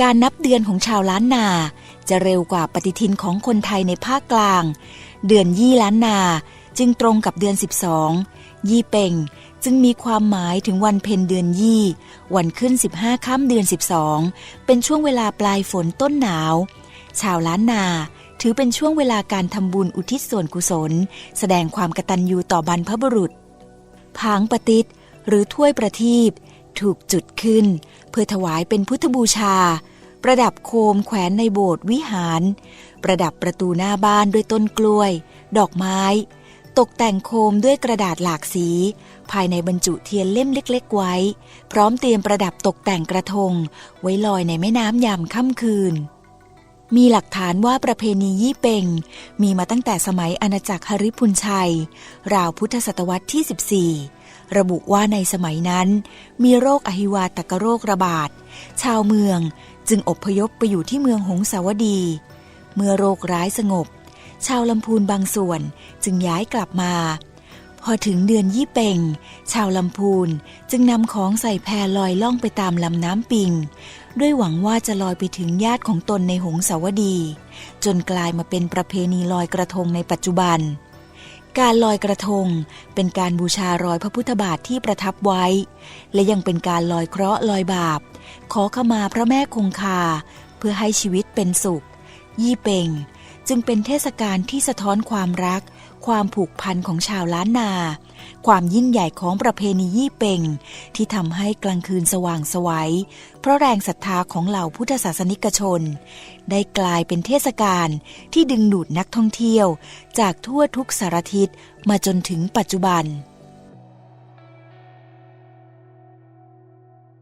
การนับเดือนของชาวล้านนา จะเร็วกว่าปฏิทินของคนไทยในภาคกลาง เดือนยี่ล้านนาจึงตรงกับเดือน 12 ยี่เป่งจึงมีความหมายถึงวันเพ็ญเดือนยี่ วันขึ้น 15ค่ำเดือน 12 เป็นช่วงเวลาปลายฝนต้นหนาว ชาวล้านนาถือเป็นช่วงเวลาการทำบุญอุทิศส่วนกุศล แสดงความกตัญญูต่อบรรพบุรุษ ผางปฏิหรือถ้วยประทีปถูกจุดขึ้น เพื่อถวายเป็นพุทธบูชา ประดับโคมแขวนในโบสถ์วิหาร ประดับประตูหน้าบ้านด้วยต้นกล้วย ดอกไม้ ตกแต่งโคมด้วยกระดาษหลากสี ภายในบรรจุเทียนเล่มเล็ก ๆ ไว้ พร้อมเตรียมประดับตกแต่งกระทง ไว้ลอยในแม่น้ำยามค่ำคืน มีหลักฐานว่าประเพณียี่เป่ง มีมาตั้งแต่สมัยอาณาจักรฮริพุนชัย ราวพุทธศตวรรษที่ 14ระบุว่าในสมัยนั้น มีโรคอหิวาตกโรคระบาด ชาวเมือง จึงอบพยพไปอยู่ที่เมืองหงสาวดี เมื่อโรคร้ายสงบ ชาวลำพูนบางส่วนจึงย้ายกลับมา พอถึงเดือนยี่เป่ง ชาวลำพูนจึงนำของใส่แพรลอยล่องไปตามลำน้ำปิง ด้วยหวังว่าจะลอยไปถึงญาติของตนในหงสาวดี จนกลายมาเป็นประเพณีลอยกระทงในปัจจุบันการลอยกระทงเป็นการบูชารอยพระพุทธบาทที่ประทับไว้ และยังเป็นการลอยเคราะห์ลอยบาป ขอขมาพระแม่คงคา เพื่อให้ชีวิตเป็นสุข ยี่เป่ง จึงเป็นเทศกาลที่สะท้อนความรัก ความผูกพันของชาวล้านนา ความยิ่งใหญ่ของประเพณียี่เป่ง ที่ทำให้กลางคืนสว่างไสวัย เพราะแรงศรัทธาของเหล่าพุทธศาสนิกชน ได้กลายเป็นเทศกาลที่ดึงดูดนักท่องเที่ยว จากทั่วทุกสารทิศมาจนถึงปัจจุบัน